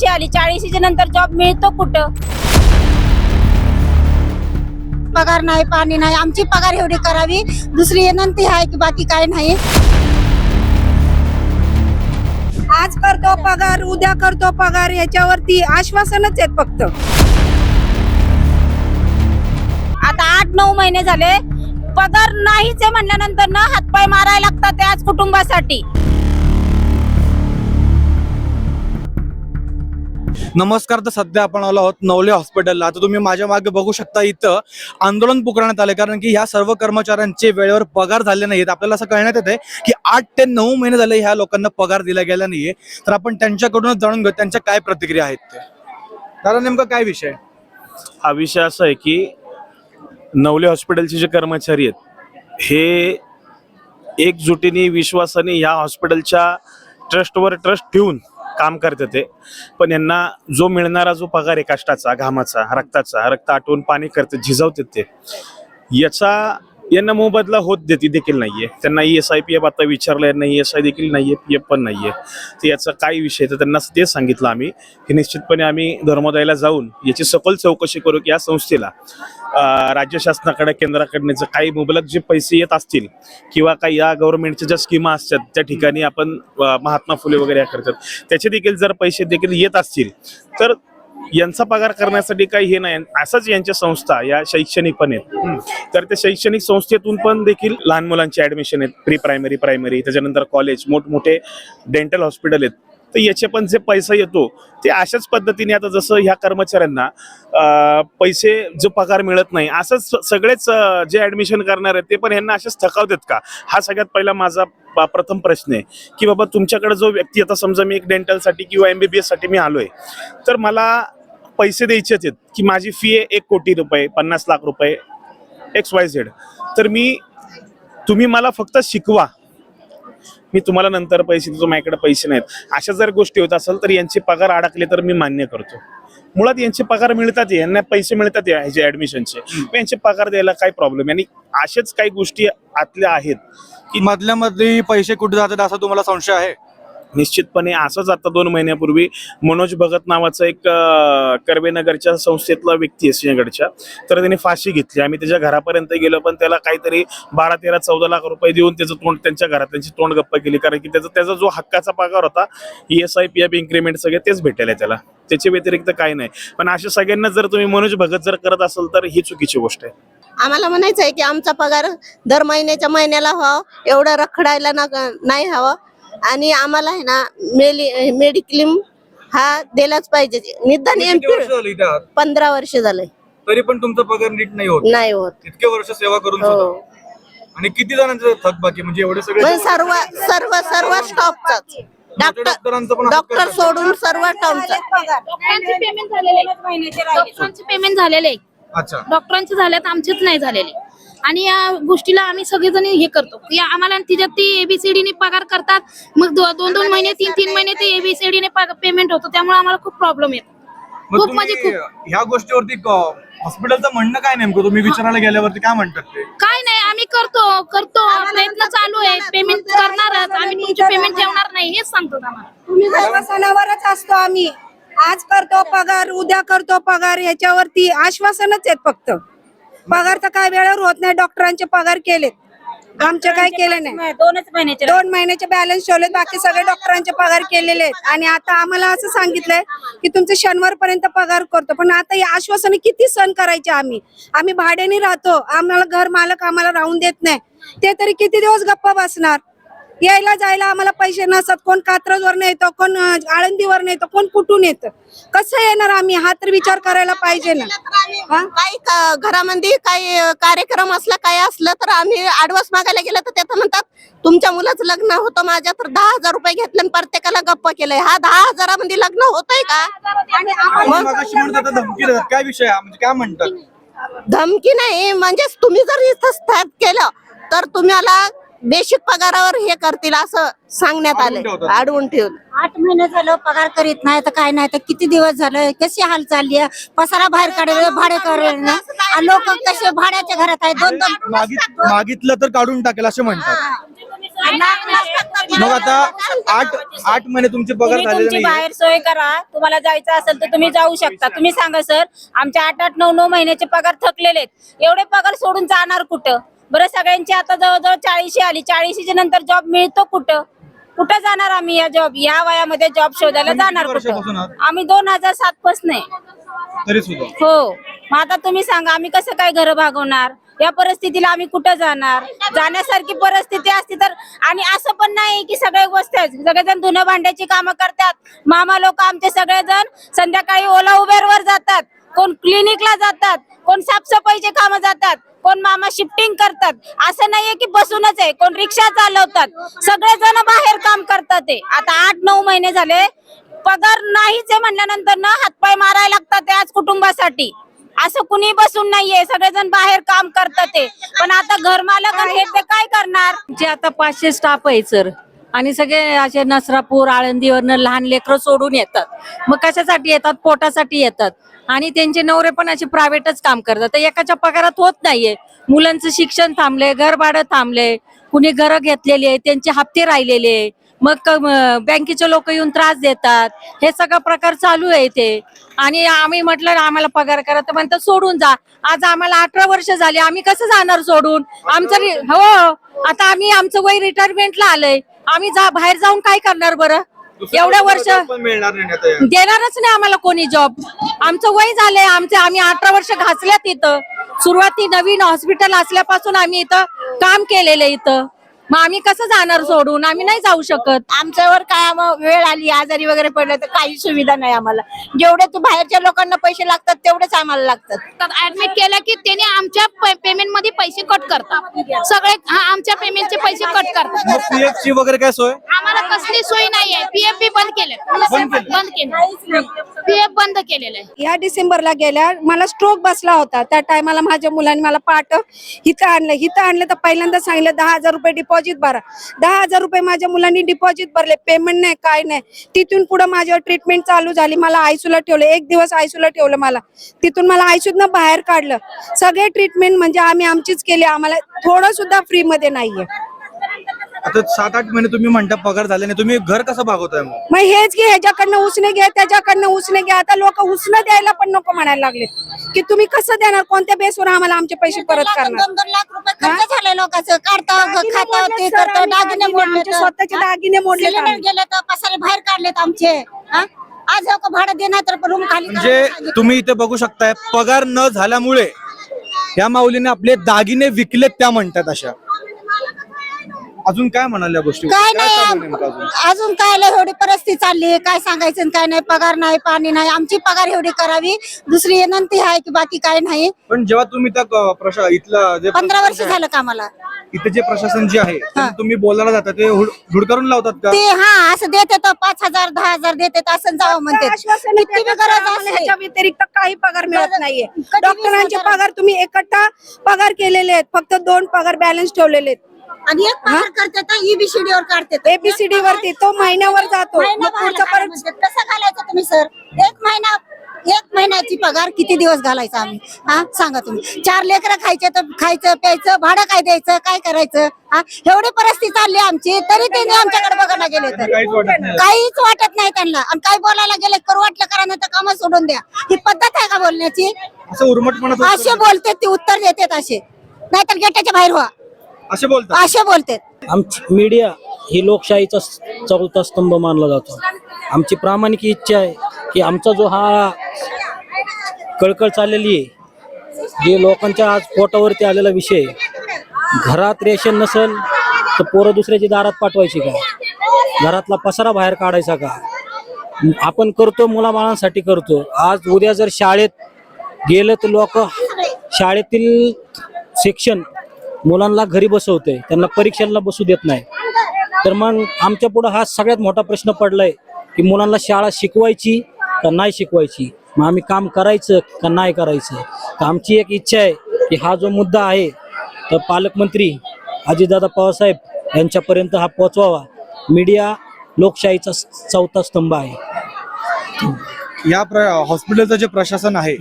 चाळीशी आली चाळीशीच्या नंतर जॉब मिळतो कुठं? पगार नाही पाणी नाही आमची पगार एवढी करावी. दुसरी विनंती आहे की बाकी काय नाही. आज करतो पगार उद्या करतो पगार याच्यावरती आश्वासनच आहेत फक्त. आता आठ नऊ महिने झाले. पगार नाहीच आहे म्हणल्यानंतर ना हातपाय मारायला लागतात त्याच कुटुंबासाठी. नमस्कार तर सध्या आपण आलो आहोत नवले हॉस्पिटलला. आता तुम्ही माझ्या मागे बघू शकता इथं आंदोलन पुकारण्यात आले कारण की ह्या सर्व कर्मचाऱ्यांचे वेळेवर पगार झाले नाहीत. आपल्याला असं कळण्यात येते की आठ ते नऊ महिने झाले ह्या लोकांना पगार दिला गेला नाहीये. तर आपण त्यांच्याकडूनच जाणून घेऊ त्यांच्या काय प्रतिक्रिया आहेत ते. कारण नेमका काय विषय? हा विषय असा आहे की नवले हॉस्पिटलचे जे कर्मचारी आहेत हे एकजुटीने विश्वासाने ह्या हॉस्पिटलच्या ट्रस्टवर ट्रस्ट ठेवून काम करत ते. पण यांना जो मिळणारा जो पगार आहे कष्टाचा घामाचा रक्ताचा रक्त आटवून पाणी करतात झिजवतात ते. याचा यांना मोबदला होत देते देखील नाहीये. त्यांना E S I P F आता विचारलं यांना ई एस आय देखील नाहीये पी एफ पण नाहीये. तर याचा काय विषय तर त्यांना ते सांगितलं आम्ही की निश्चितपणे आम्ही धर्मोदयाला जाऊन याची सखोल चौकशी करू की या संस्थेला राज्य शासनाकडे केंद्राकडनं जर काही मुबलक जे पैसे येत असतील किंवा काही या गव्हर्नमेंटच्या ज्या स्कीमा असतात त्या ठिकाणी आपण महात्मा फुले वगैरे या करतात. त्याचे देखील जर पैसे देखील येत असतील तर यांचा पगार करण्यासाठी काही हे नाही. असंच यांच्या संस्था या शैक्षणिक पण आहेत. तर त्या शैक्षणिक संस्थेतून पण देखील लहान मुलांचे ऍडमिशन आहेत. प्री प्रायमरी प्रायमरी त्याच्यानंतर कॉलेज मोठमोठे डेंटल हॉस्पिटल आहेत. तर याचे पण जे पैसा येतो ते अशाच पद्धतीने आता जसं ह्या कर्मचाऱ्यांना पैसे जो पगार मिळत नाही असंच सगळेच जे ऍडमिशन करणार आहेत ते पण यांना असेच थकावतात का? हा सगळ्यात पहिला माझा प्रथम प्रश्न आहे की बाबा तुमच्याकडे जो व्यक्ती आता समजा मी एक डेंटलसाठी किंवा एम बी बी एससाठी मी आलोय तर मला पैसे द्यायचे आहेत की माझी फी आहे एक कोटी रुपये पन्नास लाख रुपये एक्स वाय झेड तर मी तुम्ही मला फक्त शिकवा मी तुम्हाला नंतर पैसे देतो माझ्याकडे पैसे नाहीत. अशा जर गोष्टी होत असेल तर यांचे पगार अडकले तर मी मान्य करतो. मुळात यांचे पगार मिळतात यांना पैसे मिळतात ह्याचे ऍडमिशनचे यांचे पगार द्यायला काय प्रॉब्लेम आणि अशाच काही गोष्टी आतल्या आहेत की मधल्या मध्ये पैसे कुठे जातात असा तुम्हाला संशय आहे? निश्चितपणे असंच आता दोन महिन्यापूर्वी मनोज भगत नावाचा एक कर्वेनगरच्या संस्थेतला व्यक्ती आहे सिंहगडच्या. तर त्याने फाशी घेतली. आम्ही त्याच्या घरापर्यंत गेलो पण त्याला काहीतरी बारा तेरा चौदा लाख रुपये देऊन त्याचं तोंड त्यांच्या घरात त्यांची तोंड गप्प केली. कारण की त्याचा त्याचा जो हक्काचा पगार होता E S I P F increment सगळे तेच भेटेल त्याला. त्याच्या व्यतिरिक्त काही नाही. पण अशा सगळ्यांना जर तुम्ही मनोज भगत जर करत असाल तर ही चुकीची गोष्ट आहे. आम्हाला म्हणायचं आहे की आमचा पगार दर महिन्याच्या महिन्याला व्हावं एवढं रखडायला ना नाही हवं. आणि आम्हाला आहे ना मेली मेडिक्लेम हा दिलाच पाहिजे. निदान एम किती वर्ष झाली? पंधरा वर्ष झालंय. तरी पण तुमचा पगार नीट नाही होत. नाही होत. इतके वर्ष सेवा करून हो. सुद्धा आणि किती जणांचं थकबाकी म्हणजे एवढे सगळे पण सर्व सर्व सर्व स्टॉपचाच डॉक्टर डॉक्टरांचं पण हात डॉक्टर करतात. सोडून सर्व स्टॉपचा डॉक्टरांचे पेमेंट झालेले डॉक्टरांचे पेमेंट झालेले अच्छा. डॉक्टरांचे झालेत आमचेच नाही झालेले. आणि या गोष्टीला आम्ही सगळेजण हे करतो. की आम्हाला तिच्यात ती एबीसीडी ने पगार करतात. मग दो- दोन दोन महिने तीन तीन महिने ते एबीसीडी ने पेमेंट होतो. त्यामुळे आम्हाला खूप प्रॉब्लेम येतो. खूप म्हणजे तुम्ही खूप ह्या गोष्टीवरती हॉस्पिटलचं म्हणणं काय नेमकं? तुम्ही विचारायला गेल्यावरती काय म्हणतात ते? काय नाही आम्ही करतो. करतो. प्रयत्न चालू आहे. पेमेंट करणारच. आम्ही तुमची पेमेंट ठेवणार नाही. हेच सांगतो आम्हाला सर्व सणावरच असतो आम्ही. आज करतो पगार उद्या करतो पगार. याच्यावरती आश्वासनच आहेत फक्त. पगार तर काय वेळेवर होत नाही. डॉक्टरांचे पगार केलेत. आमचे काय केले नाही. दोनच महिन्याचे दोन महिन्याचे बॅलन्स ठेवले बाकी सगळे डॉक्टरांचे पगार केलेले आहेत. आणि आता आम्हाला असं सांगितलंय की तुमचे शनिवार पर्यंत पगार करतो. पण आता या आश्वासने किती सण करायचे आम्ही? आम्ही भाड्याने राहतो. आम्हाला घर मालक आम्हाला राहून देत नाही. ते तरी किती दिवस गप्पा बसणार? यायला जायला आम्हाला पैसे नसतात कोण कात्रजवर येतो कोण आळंदीवर येतो कोण कुठून येतं? कसं येणार आम्ही? हा तर विचार करायला पाहिजे ना? काही का- घरामध्ये काही कार्यक्रम असला काय असलं तर आम्ही ऍडव्हान्स मागायला गेलं तर त्याचं म्हणतात तुमच्या मुलाचं लग्न होतं माझ्या तर दहा हजार रुपये घेतले आणि प्रत्येकाला गप्प केलंय. हा दहा हजारामध्ये लग्न होतंय का? काय विषय आहे? म्हणजे काय म्हणतात? धमकी नाही म्हणजे तुम्ही जर इथं केलं तर तुम्हाला बेसिक पगारावर हे करतील असं सांगण्यात ठेवतात. अडवून ठेवलं. आठ महिने झालं पगार करीत नाही तर काय नाही तर किती दिवस झालं कशी हाल चालली आहे? पसारा बाहेर काढले भाडे कर लोक कसे भाड्याच्या घरात आहे दोन दोन मागित- मागितलं तर काढून टाकेल असे म्हणतात. मग आता आठ आठ महिने तुमचे पगार तुम्ही झालेले तुमची नाही बाहेर सोय करा. तुम्हाला जायचं असेल तर तुम्ही जाऊ शकता. तुम्ही सांगा सर आमच्या आठ आठ नऊ नऊ महिन्याचे पगार थकलेले आहेत. एवढे पगार सोडून जाणार कुठं? बरं सगळ्यांची आता जवळजवळ चाळीशी आली. चाळीशीच्या नंतर जॉब मिळतो कुठं? कुठं जाणार आम्ही या जॉब या वयामध्ये जॉब शोधायला जाणार कुठं? आम्ही दोन हजार सात पासून हो. मग आता तुम्ही सांगा आम्ही कसं काय घर भागवणार? या परिस्थितीला आम्ही कुठं जाणार? जाण्यासारखी परिस्थिती असती तर आणि असं पण नाही की सगळे गोष्ट आहेत. सगळेजण धुणं भांड्याची कामं करतात. मामा लोक आमचे सगळेजण संध्याकाळी ओला उबेरवर जातात. कोण क्लिनिकला जातात. कोण साफसफाईचे कामं जातात. कोण मामा शिफ्टिंग करतात? असं नाहीये की बसूनच आहे. कोण रिक्षा चालवतात. सगळेजण बाहेर काम करतात ते. आता आठ नऊ महिने झाले. पगार नाहीच आहे म्हणल्यानंतर ना हातपाय मारायला लागतात त्याच आज कुटुंबासाठी. असं कुणी बसून नाहीये. सगळेजण बाहेर काम करतात ते. पण आता घर मालक आणि हे ते काय करणार? जे आता पाचशे स्टाफ आहे सर आणि सगळे असे नसरापूर आळंदीवरनं लहान लेकरं सोडून येतात. मग कशासाठी येतात? पोटासाठी येतात. आणि त्यांचे नवरे पण असे प्रायव्हेटच काम करतात. तर एकाच्या पगारात होत नाहीये. मुलांचं शिक्षण थांबले घर भाडं थांबले कुणी घरं घेतलेली आहे त्यांचे हप्ते राहिलेले आहे. मग बँकेचे लोक येऊन त्रास देतात. हे सगळं प्रकार चालू आहे ते आणि आम्ही म्हटलं आम्हाला पगार करा. तर म्हणतात सोडून जा. आज आम्हाला अठरा वर्ष झाली. आम्ही कसं जाणार सोडून? आमचं हो. आता आम्ही आमचं वय रिटायरमेंटला आलंय. आम्ही जा बाहेर जाऊन काय करणार बरं? एवढ्या वर्ष पण मिळणार नाही आता या. देणारच नाही आम्हाला कोणी जॉब आमचं वय झालंय आमचे आम्ही अठरा वर्ष घासल्यात इथं. सुरुवाती नवीन हॉस्पिटल असल्यापासून आम्ही इथं काम केलेलं आहे इथं. मग आम्ही कसं जाणार सोडून? आम्ही नाही जाऊ शकत. आमच्यावर काय वेळ आली आजारी वगैरे पडलं तर काही सुविधा नाही आम्हाला. जेवढे तू बाहेरच्या लोकांना पैसे लागतात तेवढेच आम्हाला लागतात. ऍडमिट केलं की त्याने आमच्या पेमेंटमध्ये पैसे कट करतात. सगळे हा आमच्या पेमेंटचे पैसे कट करतात. PF ची वगैरे काय सोय? आम्हाला कसली सोय नाहीये. पीएफ बी बंद केले. बंद केलं? बंद पीएफ बंद केलेलं आहे. या डिसेंबरला गेल्या मला स्ट्रोक बसला होता. त्या टायमाला माझ्या मुलांनी मला पाठ इथं आणलं. हिथं आणलं तर पहिल्यांदा सांगितलं दहा हजार रुपये डिपॉझिट भरा. दहा हजार रुपये माझ्या मुलांनी डिपॉझिट भरले. पेमेंट नाही काय नाही. तिथून पुढे माझ्यावर ट्रीटमेंट चालू झाली. मला आयसूला ठेवलं. एक दिवस आयसूला ठेवलं मला. तिथून मला आयसूतनं बाहेर काढलं. सगळे ट्रीटमेंट म्हणजे आम्ही आमचीच केली. आम्हाला थोडं सुद्धा फ्री मध्ये नाहीये. आता सात आठ महिने तुम्ही म्हणता पगार झाले नाही तुम्ही घर कसं भागवताय मग? मग हेच घे ह्याच्याकडनं उसने घे त्याच्याकडनं उसने घे. आता लोक उसनं द्यायला पण नको म्हणायला लागले की तुम्ही कसं देणार? कोणत्या बेसवर आम्हाला आमचे पैसे परत करणार? दोन दोन लाख रुपये खर्च झाले लोकांचं. काढतं दागिने खातं ते मोडलेत सर, करतं आम्ही दागिने दागिने, मोडले आमचे स्वतःचे दागिने आम्ही. गेले तर पसारे बाहेर काढलेत आमचे. हा? आज लोक भाडं देणार तर रूम खाली म्हणजे सांगितलं. तुम्ही इथे बघू शकताय पगार न झाल्यामुळे या माऊलीने आपले दागिने विकलेत त्या म्हणतात अशा. अजून काय म्हणाल या गोष्टी काय नाही अजून? काय लय एवढी परिस्थिती चालली काय सांगायचं आणि काय नाही? पगार नाही पाणी नाही. आमची पगार एवढी करावी. दुसरी विनंती आहे की बाकी काय नाही. पण जेव्हा तुम्ही त्या क- प्रशा इथलं जे पंधरा वर्ष झालं कामाला इथे जे प्रशासन जे आहे त्यांना तुम्ही बोलायला जाता ते हुड- हुडकारून लावतात का? ते हा असं देते तर पाच हजार दहा हजार देते तर असं जावं म्हणते आश्वासनं किती बी देतात, गरज आम्हाला असते. ह्याच्या व्यतिरिक्त काही पगार मिळत नाहीये. कधी वीस डॉक्टरांचे हजार- पगार तुम्ही एकट्टा पगार केलेले आहेत. फक्त दोन पगार बॅलन्स ठेवलेले आहेत. आणि एक पगार करते तर ईबीसीडी वर काढते. एबीसीडी वरती तो महिन्यावर जातो. मग पुढचा परत काय म्हणते? कसं घालायचं तुम्ही सर? एक महिना एक महिन्याची पगार किती दिवस घालायचा आम्ही? हा सांगा तुम्ही. चार लेकरं खायचे तर खायचं प्यायचं भाडं काय द्यायचं काय करायचं? हा एवढी परिस्थिती चालली आमची तरी त्यांनी आमच्याकडे बघायला गेले तर. काहीच वाटत नाही. काहीच वाटत नाही त्यांना. आणि काय बोलायला गेले करू वाटलं करा नाही तर काम सोडून द्या. ही पद्धत आहे का बोलण्याची? असं उर्मटपणा असे बोलते ते उत्तर देतात असे. नाहीतर गेटाच्या बाहेर व्हा. असे बोलतात? असे बोलते आमची मीडिया ही लोकशाहीचा चौथा स्तंभ मानला जातो. आमची प्रामाणिक इच्छा आहे की आमचा जो हा कळकळ चाललेली आहे जे लोकांच्या आज पोटावरती आलेला विषय. घरात रेशन नसेल तर पोरं दुसऱ्याची दारात पाठवायची का? घरातला पसारा बाहेर काढायचा का? आपण करतो मुलाबाळांसाठी करतो. आज उद्या जर शाळेत गेलं तर लोक शाळेतील शिक्षण मुलांना घरी बसवते त्यांना परीक्षेला बसू देत नाही. तर मग आमच्या पुढं हा सगळ्यात मोठा प्रश्न पडलाय की मुलांना शाळा शिकवायची का नाही शिकवायची? मग आम्ही काम करायचं का नाही करायचं? तर आमची एक इच्छा आहे की हा जो मुद्दा आहे तर पालकमंत्री अजितदादा पवारसाहेब यांच्यापर्यंत हा पोचवावा मीडिया लोकशाहीचा चौथा स्तंभ आहे. या प्र- हॉस्पिटलचं जे प्रशासन आहे.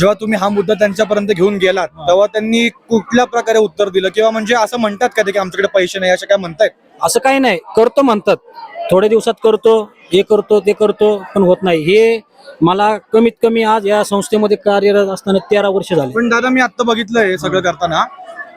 जेव्हा तुम्ही हा मुद्दा त्यांच्यापर्यंत घेऊन गेलात तेव्हा त्यांनी कुठल्या प्रकारे उत्तर दिलं? किंवा म्हणजे असं म्हणतात का ते की आमच्याकडे पैसे नाही असं काय म्हणतायत? असं काही नाही. करतो म्हणतात. थोड्या दिवसात करतो हे करतो ते करतो पण होत नाही. हे मला कमीत कमी आज या संस्थेमध्ये कार्यरत असताना तेरा वर्ष झाले. पण दादा मी आता बघितलंय हे सगळं करताना.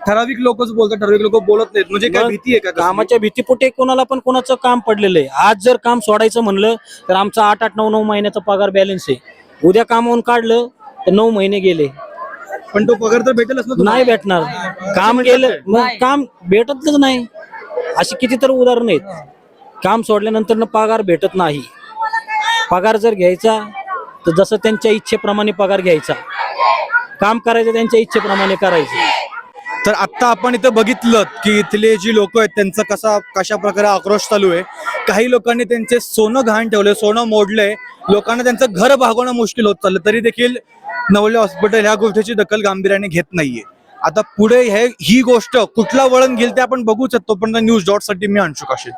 ठराविक लोकच बोलतात ठराविक लोक बोलत नाहीत. म्हणजे काय भीती आहे का? कामाच्या भीतीपोटे कोणाला पण कोणाचं काम पडलेलं आहे. आज जर काम सोडायचं म्हणलं तर आमचा आठ आठ नऊ नऊ महिन्याचा पगार बॅलन्स आहे. उद्या कामावून काढलं तर नऊ महिने गेले. पण तो पगार तर भेटेलच ना? नाही भेटणार. काम गेलं मग काम भेटतच नाही. अशी किती तर उदाहरण आहेत. काम सोडल्यानंतर न पगार भेटत नाही. पगार जर घ्यायचा तर जसं त्यांच्या इच्छेप्रमाणे पगार घ्यायचा. काम करायचं त्यांच्या इच्छेप्रमाणे करायचं. तर आता आपण इथं बघितलं की इथले जी लोक आहेत त्यांचा कसा कशा प्रकारे आक्रोश चालू आहे. काही लोकांनी त्यांचे सोनं घाण ठेवले सोनं मोडले लोकांना त्यांचं घर भागवणं मुश्किल होत चाललं. तरी देखील नवले हॉस्पिटल ह्या गोष्टीची दखल गांभीर्याने घेत नाहीये. आता पुढे हे ही गोष्ट कुठला वळण घेईल ते आपण बघूच पण न्यूज डॉटसाठी मी अंशुक असेल